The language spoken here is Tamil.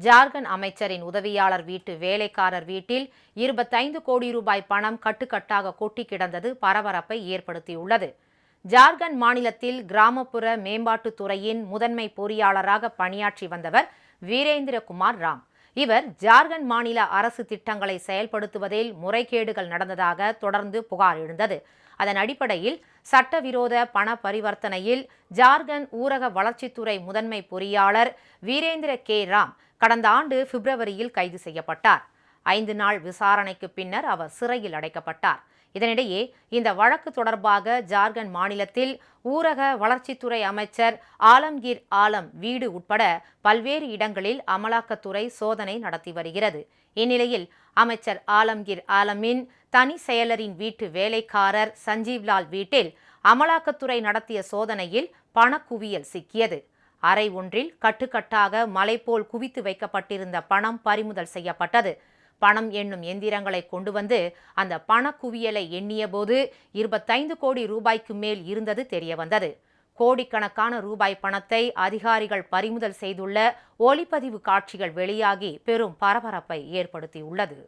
ஜார்க்கண்ட் அமைச்சரின் உதவியாளர் வீட்டு வேலைக்காரர் வீட்டில் இருபத்தைந்து கோடி ரூபாய் பணம் கட்டுக்கட்டாக கொட்டி கிடந்தது பரபரப்பை ஏற்படுத்தியுள்ளது. ஜார்க்கண்ட் மாநிலத்தில் கிராமப்புற மேம்பாட்டுத் துறையின் முதன்மை பொறியாளராக பணியாற்றி வந்தவர் வீரேந்திரகுமார் ராம். இவர் ஜார்க்கண்ட் மாநில அரசு திட்டங்களை செயல்படுத்துவதில் முறைகேடுகள் நடந்ததாக தொடர்ந்து புகார் எழுந்தது. அதன் அடிப்படையில் சட்டவிரோத பண பரிவர்த்தனையில் ஜார்க்கண்ட் ஊரக வளர்ச்சித்துறை முதன்மை பொறியாளர் வீரேந்திர கே ராம் கடந்த ஆண்டு பிப்ரவரியில் கைது செய்யப்பட்டார். ஐந்து நாள் விசாரணைக்கு பின்னர் அவர் சிறையில் அடைக்கப்பட்டார். இதனிடையே இந்த வழக்கு தொடர்பாக ஜார்க்கண்ட் மாநிலத்தில் ஊரக வளர்ச்சித்துறை அமைச்சர் ஆலம்கீர் ஆலம் வீடு உட்பட பல்வேறு இடங்களில் அமலாக்கத்துறை சோதனை நடத்தி வருகிறது. இந்நிலையில் அமைச்சர் ஆலம்கீர் ஆலமின் தனி செயலரின் வீட்டு வேலைக்காரர் சஞ்சீவ்லால் வீட்டில் அமலாக்கத்துறை நடத்திய சோதனையில் பணக்குவியல் சிக்கியது. அறை ஒன்றில் கட்டுக்கட்டாக மலை போல் குவித்து வைக்கப்பட்டிருந்த பணம் பறிமுதல் செய்யப்பட்டது. பணம் எண்ணும் எந்திரங்களை கொண்டு வந்து அந்த பணக்குவியலை எண்ணியபோது இருபத்தைந்து கோடி ரூபாய்க்கு மேல் இருந்தது தெரியவந்தது. கோடிக்கணக்கான ரூபாய் பணத்தை அதிகாரிகள் பறிமுதல் செய்துள்ள ஒளிப்பதிவு காட்சிகள் வெளியாகி பெரும் பரபரப்பை ஏற்படுத்தியுள்ளது.